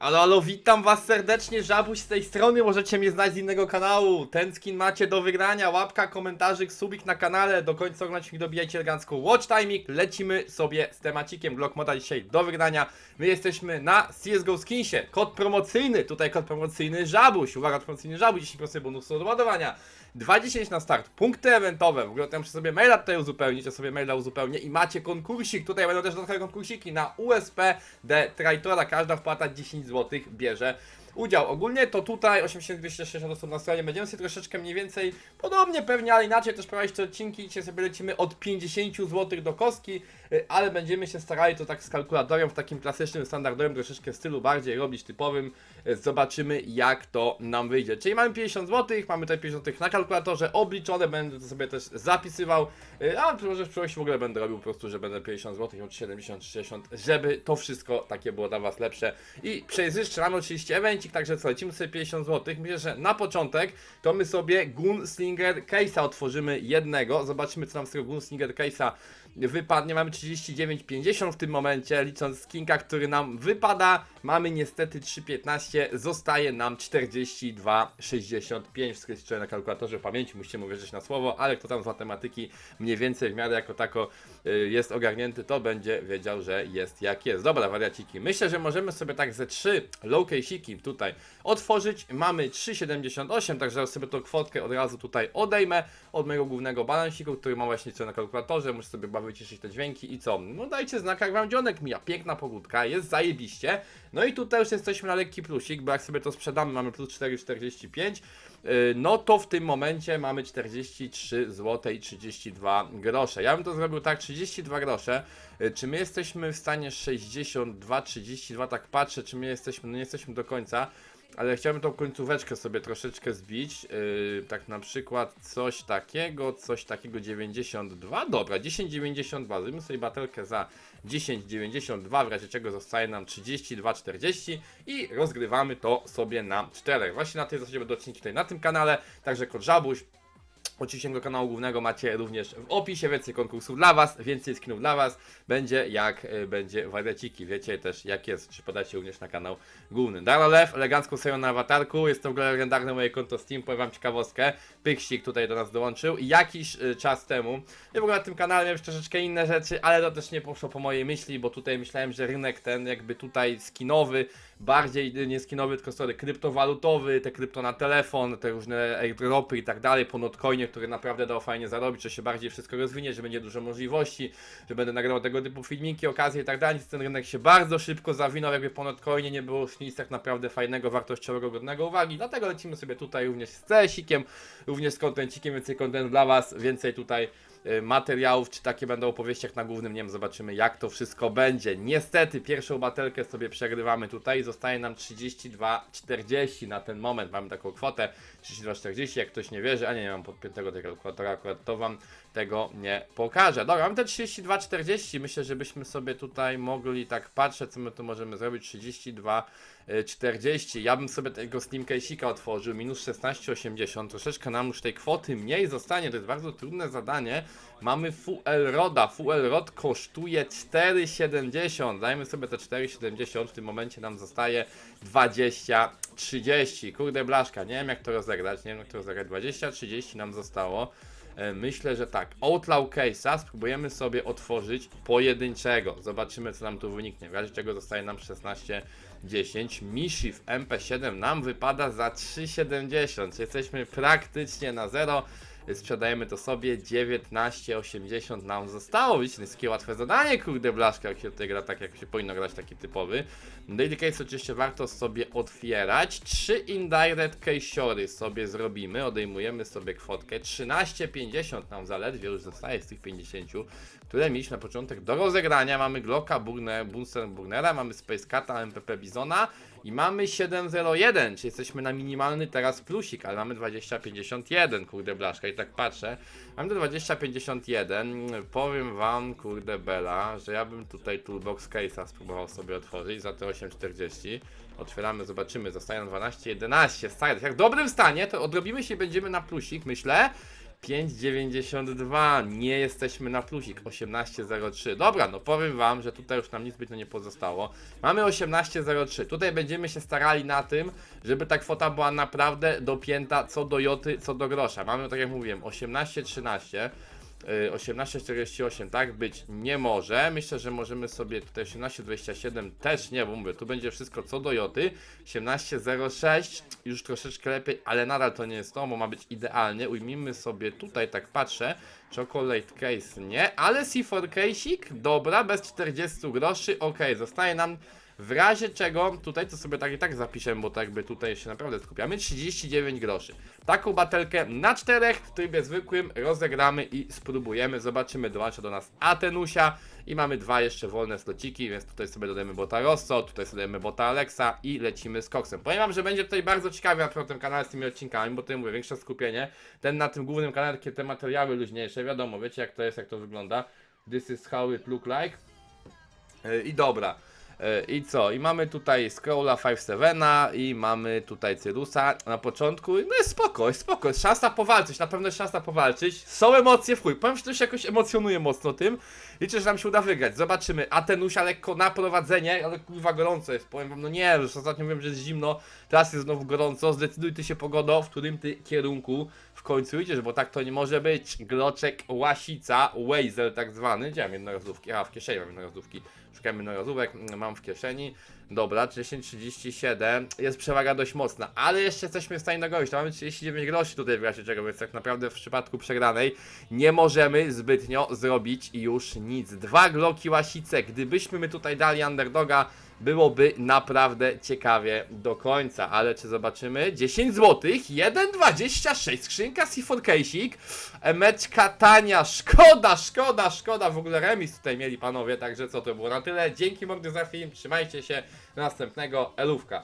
Alo, alo, witam was serdecznie, Żabuś z tej strony, możecie mnie znać z innego kanału. Ten skin macie do wygrania, łapka, komentarzyk, subik na kanale, do końca oglądać mi dobijajcie elegancko watch timing, lecimy sobie z temacikiem Glock Moda dzisiaj do wygrania. My jesteśmy na CSGO Skinsie, kod promocyjny, tutaj kod promocyjny Żabuś, uwaga, kod promocyjny Żabuś, 10% bonusu do ładowania. 2,10 na start, punkty eventowe, w ogóle tam muszę sobie maila tutaj uzupełnić, ja sobie maila uzupełnię i macie konkursik, tutaj będą też dodatkowe konkursiki na USP D Traitora, każda wpłata 10 zł bierze udział. Ogólnie to tutaj 8260 osób na stronie, będziemy sobie troszeczkę mniej więcej, podobnie pewnie, ale inaczej też prowadzić te odcinki, dzisiaj sobie lecimy od 50 zł do kostki, y, ale będziemy się starali to tak z kalkulatorem w takim klasycznym, standardowym troszeczkę stylu bardziej robić typowym, Y, zobaczymy jak to nam wyjdzie. Czyli mamy 50 zł, mamy tutaj 50 zł na kalkulatorze obliczone, będę to sobie też zapisywał, y, a może w przyszłości w ogóle będę robił po prostu, że będę 50 zł, od 70 czy 60, żeby to wszystko takie było dla Was lepsze. I przejrzyście mamy oczywiście także co, lecimy sobie 50 zł. Myślę, że na początek to my sobie Gunslinger Case'a otworzymy jednego, zobaczymy co nam z tego Gunslinger Case'a wypadnie. Mamy 39,50 w tym momencie, licząc skinka, który nam wypada. Mamy niestety 3,15, zostaje nam 42,65. Wszystko jest na kalkulatorze pamięci, musicie mu wierzyć na słowo, ale kto tam z matematyki mniej więcej w miarę jako tako y, jest ogarnięty, to będzie wiedział, że jest jak jest. Dobra, wariaciki. Myślę, że możemy sobie tak ze 3 low case'iki tutaj otworzyć. Mamy 3,78, także sobie tą kwotkę od razu tutaj odejmę od mojego głównego balansiku, który mam właśnie co na kalkulatorze. Muszę sobie chyba wyciszyć te dźwięki i co? No dajcie znak, jak wam dzionek mija. Piękna pogódka, jest zajebiście. No i tutaj już jesteśmy na lekki plusik, bo jak sobie to sprzedamy, mamy plus 4,45. Yy, No to w tym momencie mamy 43 zł i 32 grosze. Ja bym to zrobił tak, 32 grosze. Yy, Czy my jesteśmy w stanie 62, 32, tak patrzę, czy my jesteśmy, no nie jesteśmy do końca. Ale chciałbym tą końcóweczkę sobie troszeczkę zbić. Yy, tak na przykład coś takiego, coś takiego 92. Dobra, 10,92. Zrobimy sobie batelkę za 10,92. W razie czego zostaje nam 32,40 i rozgrywamy to sobie na 4. Właśnie na tej zasadzie będą odcinki tutaj na tym kanale. Także kod Żabuś. Oczywiście do kanału głównego macie również w opisie więcej konkursów dla Was, więcej skinów dla Was. Będzie jak y, będzie wariaciki. Wiecie też jak jest, czy podacie również na kanał główny. Daralew, elegancką serią na awatarku. Jest to w ogóle legendarne moje konto Steam. Powiem Wam ciekawostkę. Pyksik tutaj do nas dołączył. I jakiś y, czas temu, ja w ogóle na tym kanale miałem troszeczkę inne rzeczy, ale to też nie poszło po mojej myśli, bo tutaj myślałem, że rynek ten jakby tutaj skinowy, bardziej nie skinowy, tylko sorry, kryptowalutowy, te krypto na telefon, te różne airdropy i tak dalej, po Notcoinie, który naprawdę dał fajnie zarobić, że się bardziej wszystko rozwinie, że będzie dużo możliwości, że będę nagrywał tego typu filmiki, okazje i tak dalej. Ten rynek się bardzo szybko zawinął, jakby po Notcoinie nie było już nic tak naprawdę fajnego, wartościowego, godnego uwagi, dlatego lecimy sobie tutaj również z CS-ikiem, również z kontencikiem, więcej kontent dla Was, więcej tutaj materiałów, czy takie będą opowieści jak na głównym, nie wiem, zobaczymy jak to wszystko będzie. Niestety pierwszą batelkę sobie przegrywamy tutaj, zostaje nam 32,40 na ten moment, mamy taką kwotę 32,40, jak ktoś nie wierzy, a nie, nie mam podpiętego tego kalkulatora, akurat to Wam tego nie pokażę. Dobra, mam te 32,40, myślę, żebyśmy sobie tutaj mogli tak patrzeć, co my tu możemy zrobić, 32,40, ja bym sobie tego Steam Case'ika otworzył, minus 16,80, troszeczkę nam już tej kwoty mniej zostanie, to jest bardzo trudne zadanie, mamy Full Roda, Full Rod kosztuje 4,70, dajmy sobie te 4,70, w tym momencie nam zostaje 20, 30, kurde blaszka, nie wiem jak to rozegrać, nie wiem jak to rozegrać, 20, 30 nam zostało, Myślę, że tak. Outlaw Case'a spróbujemy sobie otworzyć pojedynczego. Zobaczymy, co nam tu wyniknie. W razie czego zostaje nam 16,10. Mishi w MP7 nam wypada za 3,70. Jesteśmy praktycznie na zero. Sprzedajemy to sobie 19,80 nam zostało. Widzicie, to jest takie łatwe zadanie, kurde blaszka, jak się tutaj gra tak, jak się powinno grać taki typowy. Daily Case oczywiście warto sobie otwierać. Trzy Indirect Case'ory sobie zrobimy. Odejmujemy sobie kwotkę. 13,50 nam zaledwie już zostaje z tych 50, które mieliśmy na początek do rozegrania. Mamy Glocka, Burner, Bunsen Burnera, mamy Space Cata, MPP Bizona i mamy 701, czyli jesteśmy na minimalny teraz plusik, ale mamy 2051, kurde blaszka i tak patrzę. Mamy do 2051, powiem wam, kurde bela, że ja bym tutaj Toolbox Case'a spróbował sobie otworzyć za te 840. Otwieramy, zobaczymy, zostaje nam 12, 11, stary, jak w dobrym stanie, to odrobimy się i będziemy na plusik, myślę. 5,92. Nie jesteśmy na plusik. 18,03. Dobra, no powiem wam, że tutaj już nam nic zbytnio nie pozostało. Mamy 18,03. Tutaj będziemy się starali na tym, żeby ta kwota była naprawdę dopięta co do joty, co do grosza. Mamy, tak jak mówiłem, 18,13. Y, 18,48 tak być nie może. Myślę, że możemy sobie tutaj 18,27 też nie, bo mówię, tu będzie wszystko co do joty. 18,06 już troszeczkę lepiej, ale nadal to nie jest to, bo ma być idealnie. Ujmijmy sobie tutaj, tak patrzę, chocolate case nie, ale C4 case'ik, dobra, bez 40 groszy, ok, zostaje nam w razie czego, tutaj to sobie tak i tak zapiszemy, bo tak jakby tutaj się naprawdę skupiamy, 39 groszy. Taką batelkę na czterech w trybie zwykłym rozegramy i spróbujemy, zobaczymy, dołącza do nas Atenusia i mamy dwa jeszcze wolne slociki, więc tutaj sobie dodajemy bota Rosso, tutaj sobie dodajemy bota Alexa i lecimy z koksem. Powiem wam, że będzie tutaj bardzo ciekawie na tym kanale z tymi odcinkami, bo tutaj mówię, większe skupienie, ten na tym głównym kanale, takie te materiały luźniejsze, wiadomo, wiecie jak to jest, jak to wygląda. This is how it look like. Yy, I dobra. Yy, I co? I mamy tutaj Scrolla 5-7 i mamy tutaj Cyrusa na początku. No jest spoko, jest spoko, jest szansa powalczyć, na pewno jest szansa powalczyć. Są emocje w chuj, powiem, że to się jakoś emocjonuje mocno tym. Liczę, że nam się uda wygrać. Zobaczymy. Atenusia lekko na prowadzenie, ale kurwa gorąco jest. Powiem wam, no nie, już ostatnio mówiłem, że jest zimno, teraz jest znowu gorąco. Zdecyduj ty się pogodo, w którym ty kierunku w końcu idziesz, bo tak to nie może być. Gloczek, łasica, Wazel tak zwany. Gdzie mam jednorazówki? A, w kieszeni mam jednorazówki. Szukam jednorazówek, mm, mam w kieszeni. Dobra, 10,37. Jest przewaga dość mocna, ale jeszcze jesteśmy w stanie dogonić. To mamy 39 groszy tutaj w razie czego, więc tak naprawdę w przypadku przegranej nie możemy zbytnio zrobić już nic. Dwa gloki łasice. Gdybyśmy my tutaj dali underdoga, byłoby naprawdę ciekawie do końca, ale czy zobaczymy? 10 zł, 1,26, skrzynka C4 Case'ik, emeczka tania, szkoda, szkoda, szkoda, w ogóle remis tutaj mieli panowie, także co to było na tyle, dzięki mordy za film, trzymajcie się, następnego, elówka.